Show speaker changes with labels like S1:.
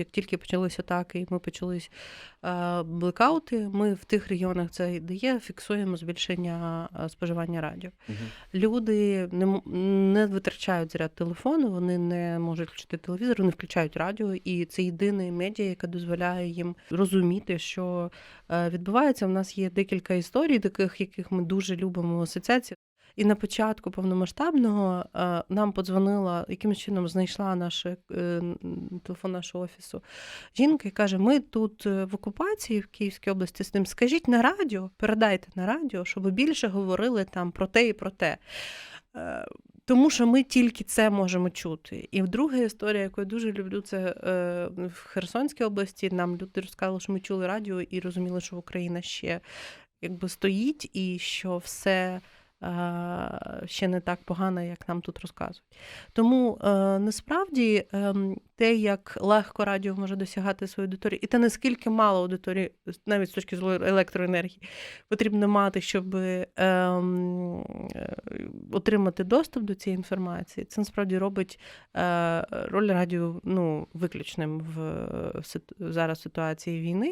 S1: як тільки почались атаки, і ми почались е, блекаути, ми в тих регіонах, це де є, фіксуємо збільшення е, споживання радіо.
S2: Мгм.
S1: Люди не, не витрачають заряд телефону, вони не можуть включити телевізор, вони включають радіо, і це єдине медіа, яке дозволяє їм розуміти, що е, відбувається. У нас є декілька історій, таких, яких ми дуже любимо в асоціації. І на початку повномасштабного е, нам подзвонила, якимось чином знайшла наш е, телефон нашого офісу. Жінка і каже: Ми тут е, в окупації в Київській області з ним. Скажіть на радіо, передайте на радіо, щоб більше говорили там про те і про те. Тому що ми тільки це можемо чути. І друга історія, яку я дуже люблю, це в Херсонській області. Нам люди розказали, що ми чули радіо і розуміли, що Україна ще якби стоїть, і що все ще не так погано, як нам тут розказують. Тому е, насправді ем, те, як легко радіо може досягати своєї аудиторії, і те, наскільки мало аудиторії, навіть з точки зору електроенергії, потрібно мати, щоб ем, е, отримати доступ до цієї інформації, це насправді робить е, роль радіо ну, виключним в зараз ситуації війни.